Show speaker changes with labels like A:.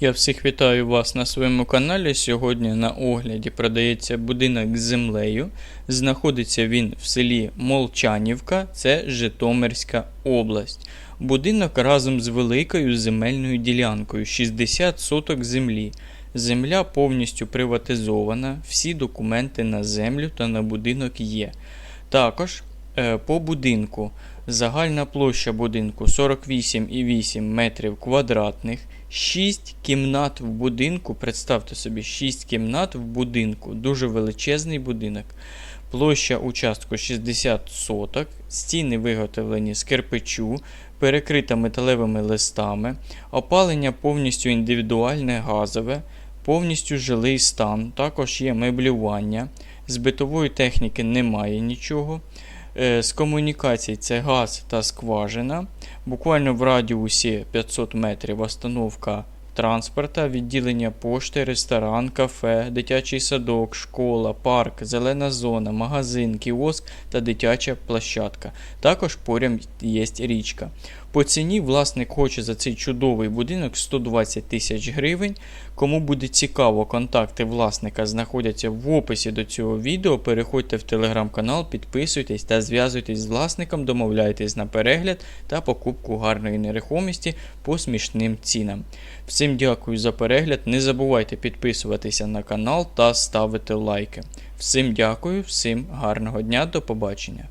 A: Я всіх вітаю вас на своєму каналі. Сьогодні на огляді продається будинок з землею. Знаходиться він в селі Молчанівка, це Житомирська область. Будинок разом з великою земельною ділянкою 60 соток землі. Земля повністю приватизована, всі документи на землю та на будинок є. Також по будинку загальна площа будинку 48,8 метрів квадратних, 6 кімнат в будинку. Представте собі, 6 кімнат в будинку, дуже величезний будинок. Площа участку 60 соток, стіни виготовлені з кирпичу, перекрита металевими листами, опалення повністю індивідуальне газове, повністю жилий стан, також є меблювання. З битової техніки немає нічого. Е, З комунікацій це газ та скважина. Буквально в радіусі 500 метрів остановка транспорта, відділення пошти, ресторан, кафе, дитячий садок, школа, парк, зелена зона, магазин, кіоск та дитяча площадка. Також поряд є річка. По ціні власник хоче за цей чудовий будинок 120 тисяч гривень. Кому буде цікаво, контакти власника знаходяться в описі до цього відео. Переходьте в телеграм-канал, підписуйтесь та зв'язуйтесь з власником, домовляйтесь на перегляд та покупку гарної нерухомості по смішним цінам. Всім дякую за перегляд. Не забувайте підписуватися на канал та ставити лайки. Всім дякую, всім гарного дня, до побачення.